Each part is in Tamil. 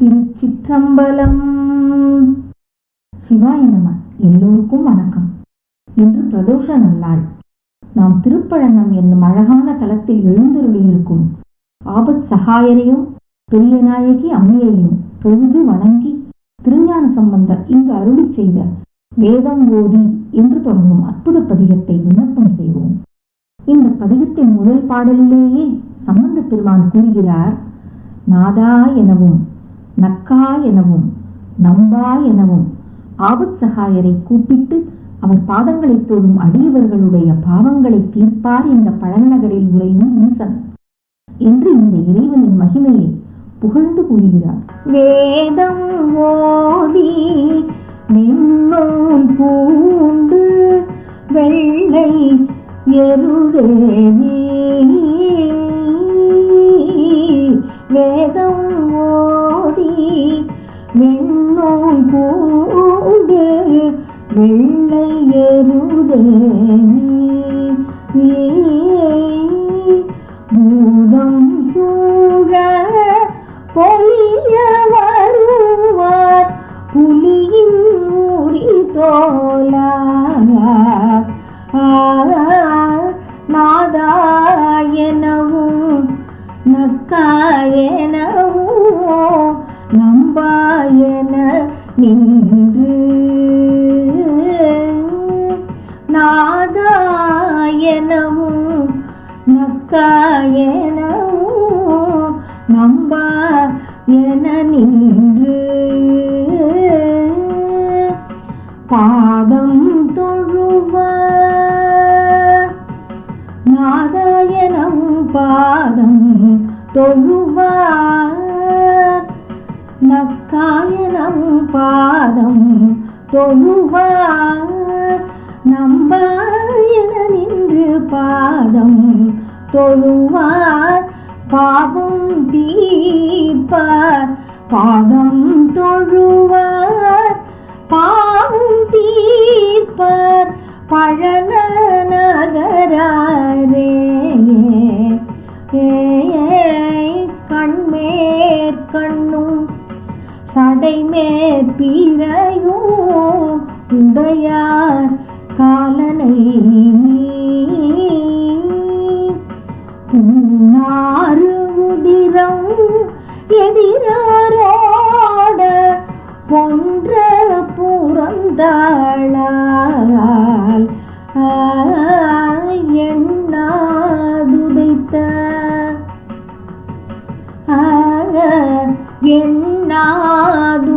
திருச்சிற்றம்பலம். சிவாய நம எல்லோருக்கும் வணக்கம். இன்று பிரதோஷ நன்னாள் நாம் திருப்பழங்கம் என்னும் அழகான தலத்தில் எழுந்தருளியிருக்கும் ஆபத் சகாயரையும் பெரியநாயகி அம்மையையும் தொழுது வணங்கி திருஞான சம்பந்தர் இங்கு அருளி செய்த வேதம் ஓதி என்று தொடங்கும் அற்புத பதிகத்தை விண்ணப்பம் செய்வோம். இந்த பதிகத்தின் முதல் பாடலிலேயே சம்பந்த பெருமான் கூறுகிறார் நாதா எனவும் நக்கா எனவும் நம்பா எனவும் ஆபத் சகாயரை கூப்பிட்டு அவர் பாதங்களை தொழும் அடியவர்களுடைய பாவங்களை தீர்ப்பார் இந்த பழநகரில் உரையும் ஈசன். என்று இந்த இறைவனின் மகிமையை புகழ்ந்து கூறுகிறார். வேதம் ஓதி பூண்டு வெள்ளை எருவே நம்பாயன நின்று நாதாயனமும் நக்காயனமும் நம்பா என நின்று பாதம் தொழுவார் நாதாயனம் பாதம் தொழுவார் நக்காயனம் பாதம் தொழுவார். நம்பாயன நின்று பாதம் தொழுவார். பாவம் தீர்ப்பார். பாதம் தொழுவார். பாவம் தீர்ப்பார். பழன சடைமேற் பீரையும் உடையார் காலனை புன்னாறு உதிரம் எதிராரோட பொன்ற புறந்தாளால் எண்ணாதுதைத்த.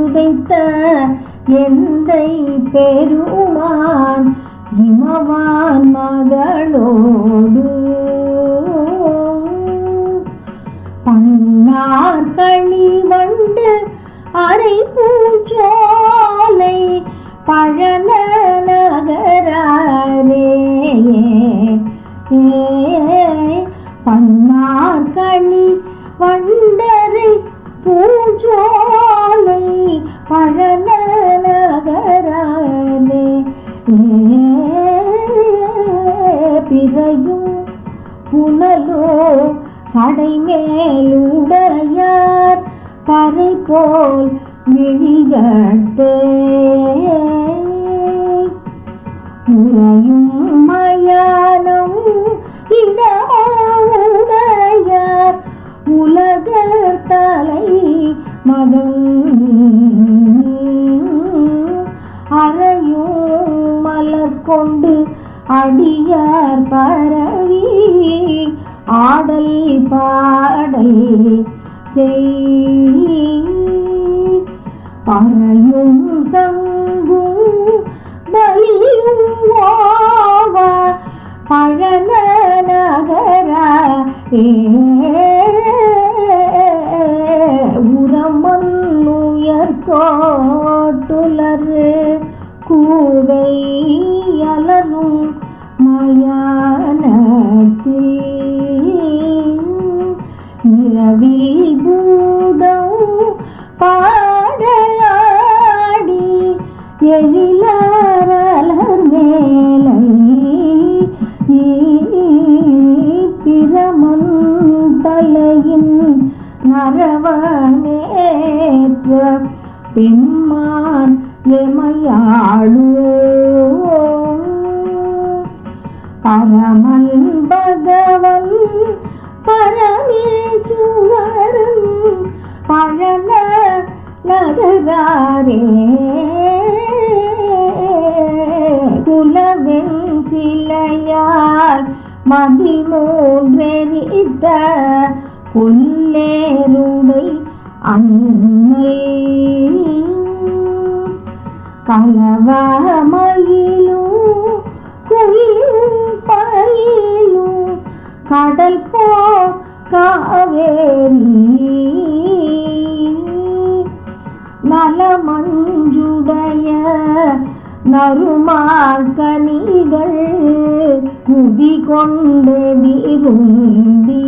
எண்ணாதுதைத்த எந்தை பெருமான் இமவான் மகளோடு. பன்னார் கழி வண்டு அரை பூச்சோலை பழன நகரே பன்னார் கழி போல் விழிகட்டே உரையும் மயானம் இடமுடையார் உலக தலை மகன் அறையும் மலர் கொண்டு அடியார் பரவி ஆடல் பாடல் செய். பறையும் சங்கும் பலியும் ஓவா பழன நகரா ஏ கூவை அலரும் மயானத்தில் எழிலர் மேலை பிரமன் தலையின் நரவனே பெம்மான் எமையாளோ பரமன் பகவன் பரமேசுவரன் பழன நகராரே சிலையால் மதிமூன்றெரித்த புல்லேருடை அன்னை. கலவமயிலும் குயிலும் பயிலும் கடல் போ காவேரி நறுமார்கனிகள் குதி கொண்டு விரும்பி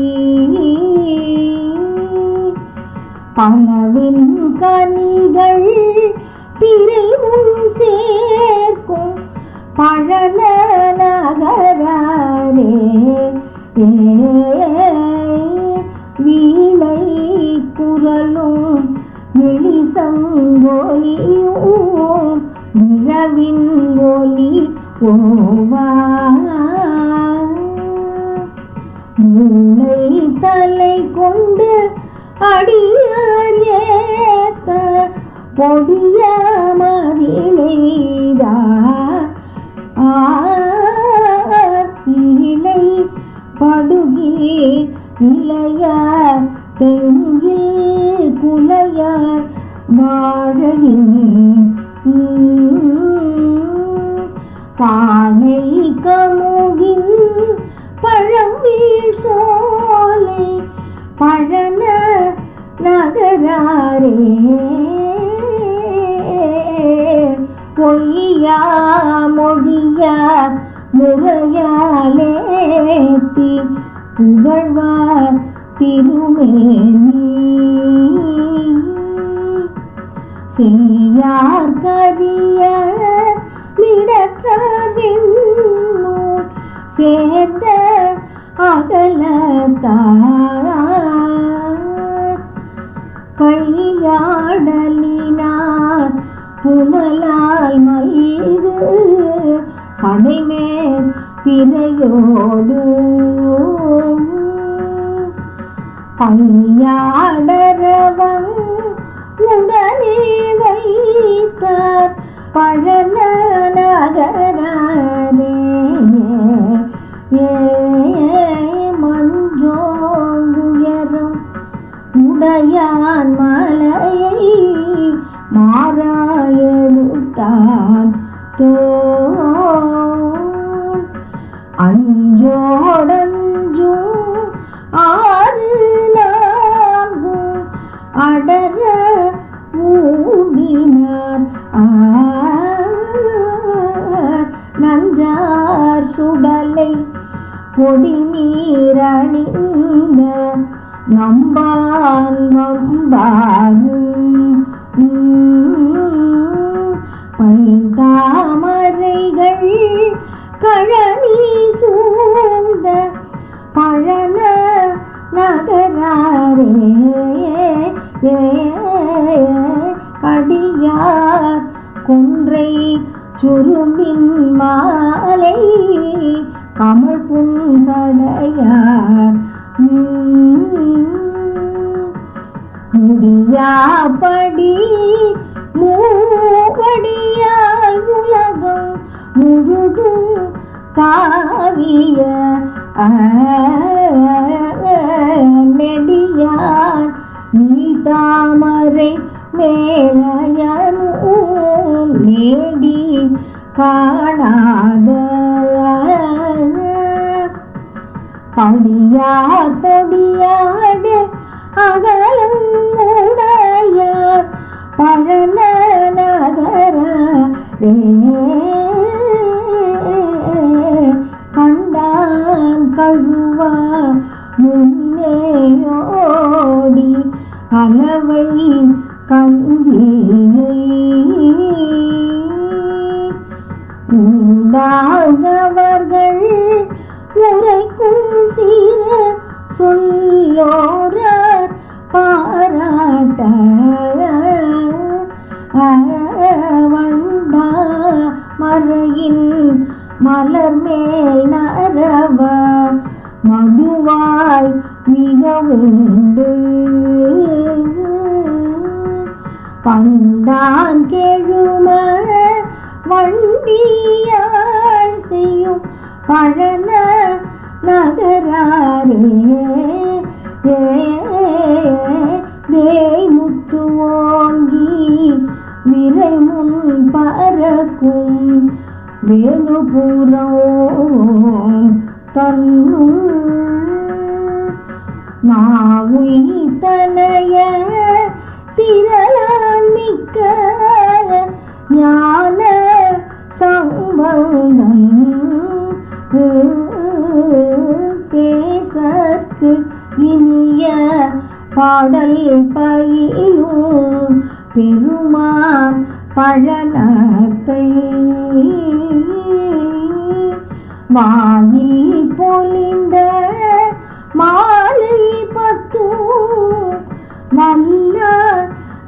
பலவின் கனிகள் திரையும் சேர்க்கும் பழன நகராரே. மாலை கொண்டு அடியார் ஏத்த பொடிய மதிலைதா இலை படுகில் இளையார் தெங்கில் குலையார் வாழையின் பானை கமுகின் பழம் சோலை பழன நகராரே. பொய்யா மொழியா முறையாலேத்தி புகழ்வார் திருமேனி. செய்யார் கதியா புனலால் மல்கு சடைமேல் பிறையோடு பையாடரவன் உடனே வைத்தார் பழன நகராரே ஏ பொடி நீரணிந்த நம்பான் வம்பாரும் பைந்தாமரைகள் கழனி சூழ்ந்த பழன நகராரே. கடியார் குன்றை சுருமின் மா மூவடி மூவடியால் உலகம் முழுதும் காவிய நெடியான் நீ தாமரை மேலயனும் நேடி காணாத படியார் பொடியாடு அகலம் உடைய கண்டான் கழுவா முன்னேயோடி கலவை கஞ்சியை உண்டாக மதுவாய் மிக உண்டு. பண்டான் கெழும வண்டியாள் செய்யும் பழன நகராரே. வேமுத்து ஓங்கி விரை முன் பறக்கும் வேணுபுரம் தன்னும் நாவுய் தனைய திரளான் மிக்க ஞான சம்பந்தம். கேசற்கு இனிய பாடல் பயிலும் பெருமான் பழனத்தை. வாயில் பொலிந்த மா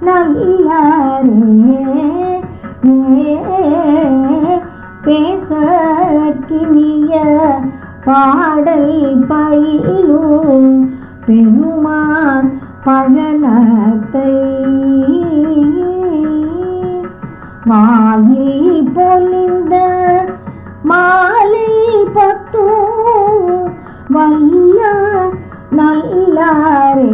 நல்லரே பேசக்கினிய பாடல் பயிலும் பெருமான் பழனத்தை வாயில் பொலிந்த மாலை பத்தும் வல்ல நல்லாரே.